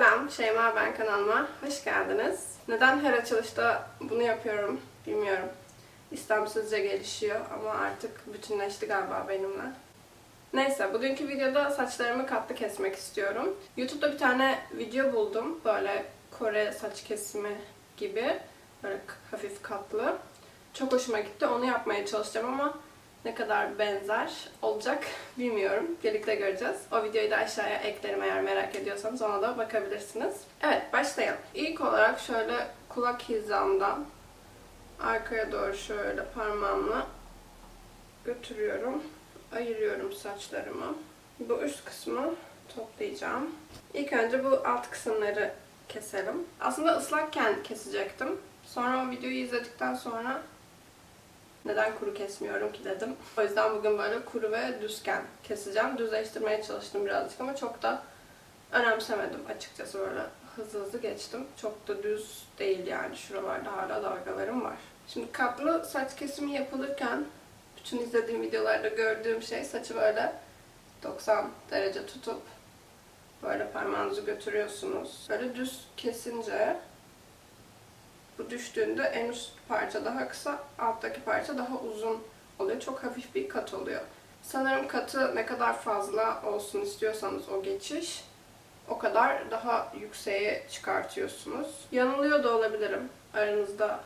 Selam, Şeyma ben kanalıma. Hoş geldiniz. Neden her açılışta bunu yapıyorum bilmiyorum. İstemsizce gelişiyor ama artık bütünleşti galiba benimle. Neyse, bugünkü videoda saçlarımı katlı kesmek istiyorum. YouTube'da bir tane video buldum. Böyle Kore saç kesimi gibi. Böyle hafif katlı. Çok hoşuma gitti. Onu yapmaya çalışacağım ama ne kadar benzer olacak bilmiyorum. Birlikte göreceğiz. O videoyu da aşağıya eklerim eğer merak ediyorsanız ona da bakabilirsiniz. Evet başlayalım. İlk olarak şöyle kulak hizamdan arkaya doğru şöyle parmağımla götürüyorum. Ayırıyorum saçlarımı. Bu üst kısmı toplayacağım. İlk önce bu alt kısımları keselim. Aslında ıslakken kesecektim. Sonra o videoyu izledikten sonra neden kuru kesmiyorum ki dedim. O yüzden bugün böyle kuru ve düzken keseceğim. Düzleştirmeye çalıştım birazcık ama çok da önemsemedim açıkçası böyle hızlı hızlı geçtim. Çok da düz değil yani şuralarda hala dalgalarım var. Şimdi katlı saç kesimi yapılırken bütün izlediğim videolarda gördüğüm şey saçı böyle 90 derece tutup böyle parmağınızı götürüyorsunuz. Böyle düz kesince bu düştüğünde en üst parça daha kısa, alttaki parça daha uzun oluyor. Çok hafif bir kat oluyor. Sanırım katı ne kadar fazla olsun istiyorsanız o geçiş o kadar daha yükseğe çıkartıyorsunuz. Yanılıyor da olabilirim. Aranızda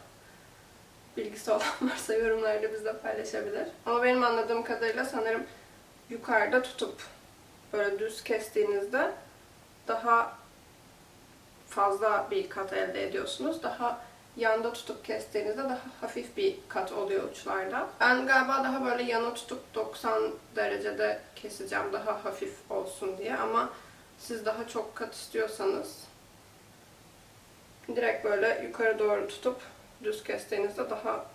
bilgisi olan varsa yorumlarda bizle paylaşabilir. Ama benim anladığım kadarıyla sanırım yukarıda tutup böyle düz kestiğinizde daha fazla bir kat elde ediyorsunuz. Daha yanda tutup kestiğinizde daha hafif bir kat oluyor uçlarda. Ben galiba daha böyle yana tutup 90 derecede keseceğim daha hafif olsun diye ama siz daha çok kat istiyorsanız direkt böyle yukarı doğru tutup düz kestiğinizde daha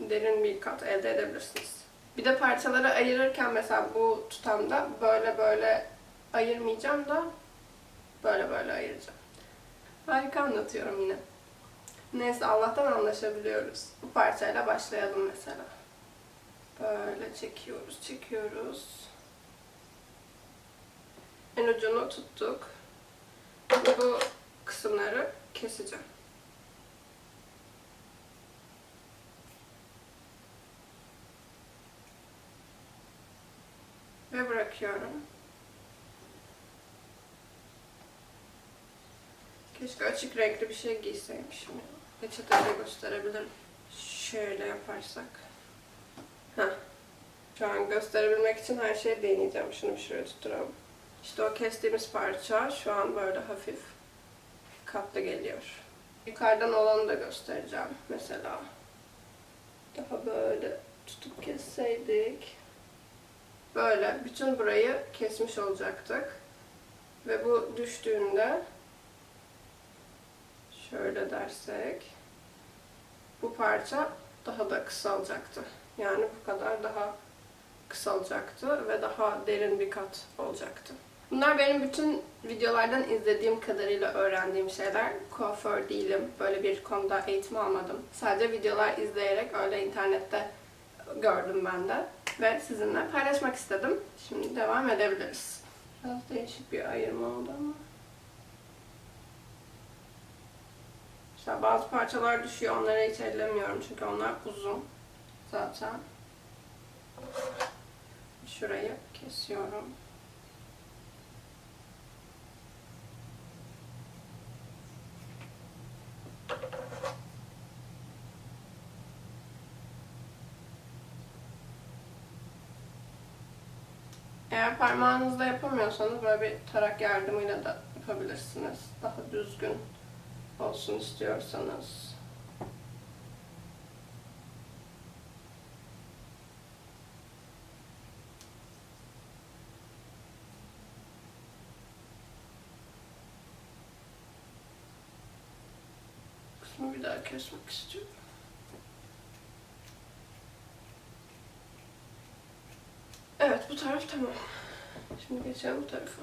derin bir kat elde edebilirsiniz. Bir de parçaları ayırırken mesela bu tutamda böyle böyle ayırmayacağım da böyle böyle ayıracağım. Harika anlatıyorum yine. Neyse Allah'tan anlaşabiliyoruz. Bu parçayla başlayalım mesela. Böyle çekiyoruz, çekiyoruz. En ucunu tuttuk. Bu kısımları keseceğim. Ve bırakıyorum. Keşke açık renkli bir şey giyseymişim. Peçeteyle gösterebilirim. Şöyle yaparsak. Heh. Şu an gösterebilmek için her şeyi deneyeceğim. Şunu bir şuraya tutturalım. İşte o kestiğimiz parça şu an böyle hafif katlı geliyor. Yukarıdan olanı da göstereceğim mesela. Daha böyle tutup kesseydik. Böyle bütün burayı kesmiş olacaktık. Ve bu düştüğünde şöyle dersek bu parça daha da kısalacaktı. Yani bu kadar daha kısalacaktı ve daha derin bir kat olacaktı. Bunlar benim bütün videolardan izlediğim kadarıyla öğrendiğim şeyler. Kuaför değilim. Böyle bir konuda eğitim almadım. Sadece videolar izleyerek öyle internette gördüm ben de. Ve sizinle paylaşmak istedim. Şimdi devam edebiliriz. Biraz değişik bir ayırma oldu ama. Mesela bazı parçalar düşüyor. Onları hiç ellemiyorum çünkü onlar uzun zaten. Şurayı kesiyorum. Eğer parmağınızla yapamıyorsanız böyle bir tarak yardımıyla da yapabilirsiniz. Daha düzgün olsun istiyorsanız. Kısmı bir daha kesmek istiyorum. Evet bu taraf tamam. Şimdi geçelim bu tarafa.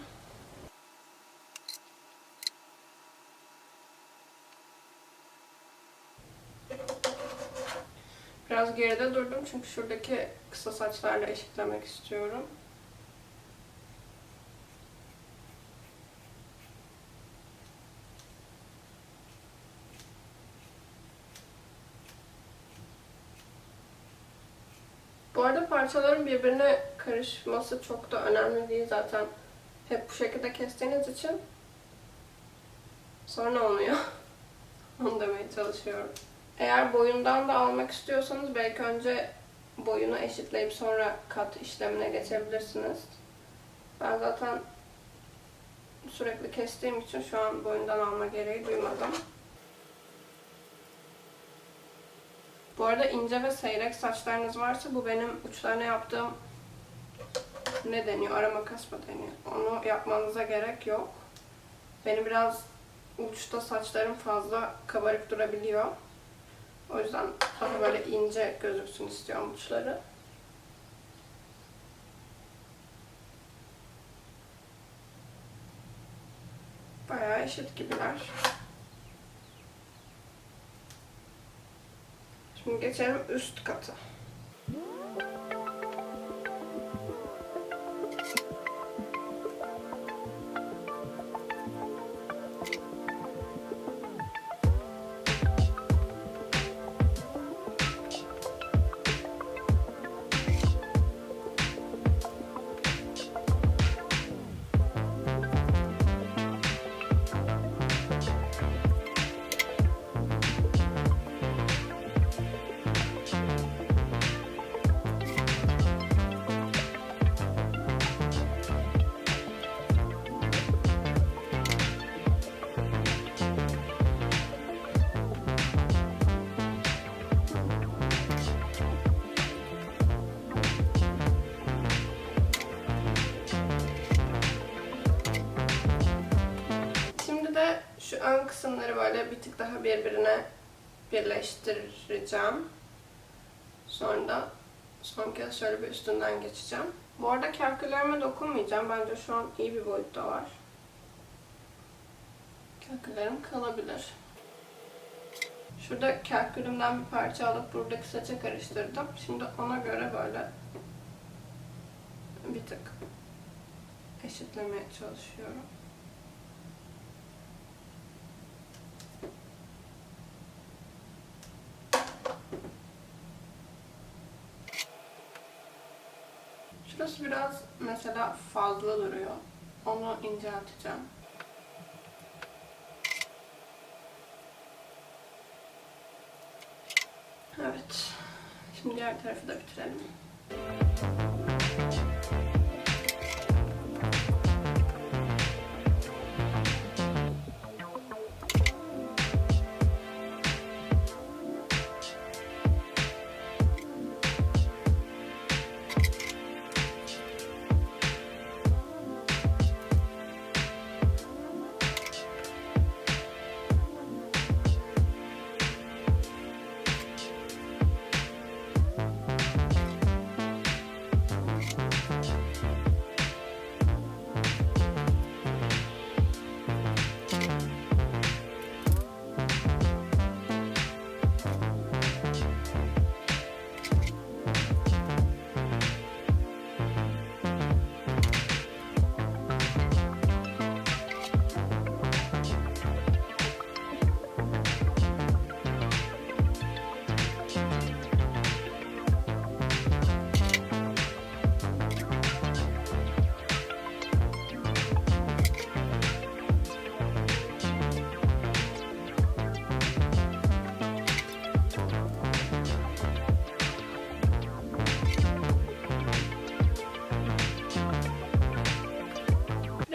Biraz geride durdum çünkü şuradaki kısa saçlarla eşitlemek istiyorum. Bu arada parçaların birbirine karışması çok da önemli değil zaten. Hep bu şekilde kestiğiniz için sonra olmuyor. Onu demeye çalışıyorum. Eğer boyundan da almak istiyorsanız belki önce boyunu eşitleyip sonra kat işlemine geçebilirsiniz. Ben zaten sürekli kestiğim için şu an boyundan alma gereği duymadım. Bu arada ince ve seyrek saçlarınız varsa bu benim uçlarına yaptığım ne deniyor? Ara makas mı deniyor? Onu yapmanıza gerek yok. Benim biraz uçta saçlarım fazla kabarık durabiliyor. O yüzden daha böyle ince gözüksün istiyorum uçları. Bayağı eşit gibiler. Şimdi geçelim üst kata. Şu ön kısımları böyle bir tık daha birbirine birleştireceğim. Sonra da son kez şöyle bir üstünden geçeceğim. Bu arada kalküllerime dokunmayacağım. Bence şu an iyi bir boyutta var. Kalküllerim kalabilir. Şurada kalkülümden bir parça alıp buradaki saça karıştırdım. Şimdi ona göre böyle bir tık eşitlemeye çalışıyorum. Şurası biraz mesela fazla duruyor. Onu incelteceğim. Evet. Şimdi diğer tarafı da bitirelim.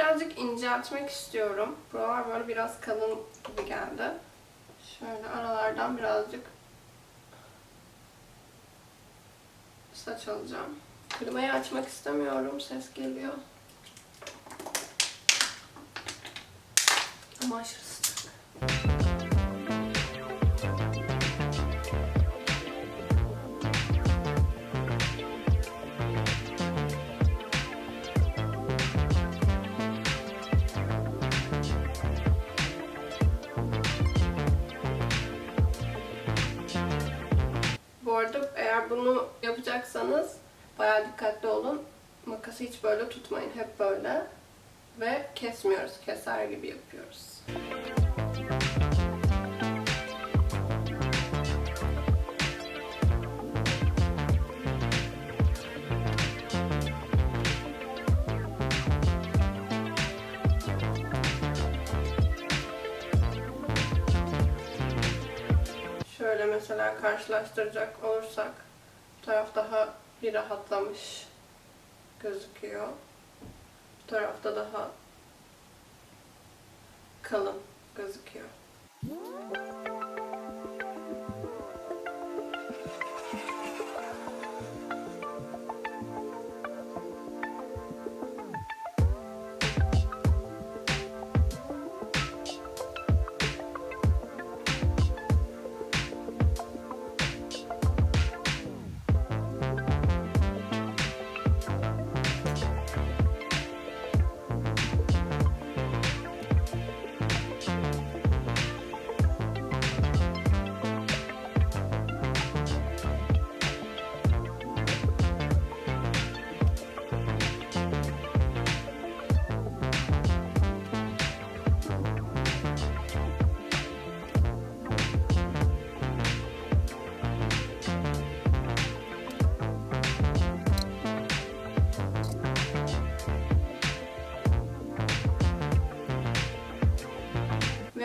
Birazcık inceltmek istiyorum. Buralar böyle biraz kalın gibi geldi. Şöyle aralardan birazcık saç alacağım. Klimayı açmak istemiyorum. Ses geliyor. Ama aşırı sıcak. bunu yapacaksanız baya dikkatli olun. Makası hiç böyle tutmayın. Hep böyle. Ve kesmiyoruz. Keser gibi yapıyoruz. Şöyle mesela karşılaştıracak olursak taraf daha bir rahatlamış gözüküyor. Bu tarafta daha kalın gözüküyor.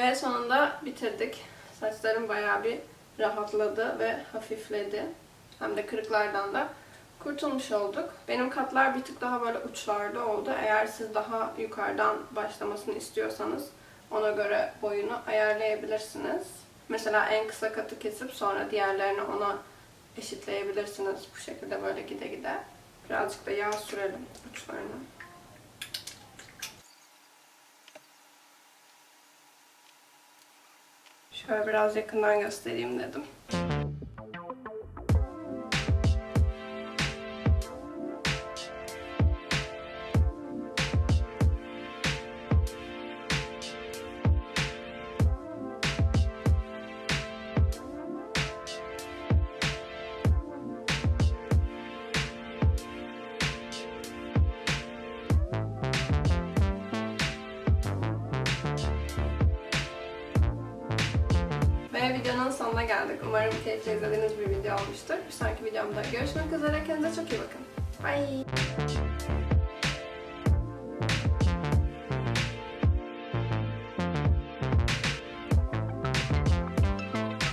Ve sonunda bitirdik. Saçlarım bayağı bir rahatladı ve hafifledi. Hem de kırıklardan da kurtulmuş olduk. Benim katlar bir tık daha böyle uçlarda oldu. Eğer siz daha yukarıdan başlamasını istiyorsanız ona göre boyunu ayarlayabilirsiniz. Mesela en kısa katı kesip sonra diğerlerini ona eşitleyebilirsiniz. Bu şekilde böyle gide gide. Birazcık da yağ sürelim uçlarına. Şöyle biraz yakından göstereyim dedim. Videonun sonuna geldik. Umarım keyifle izlediğiniz bir video olmuştur. Bir sonraki videomda görüşmek üzere. Kendinize çok iyi bakın. Bye.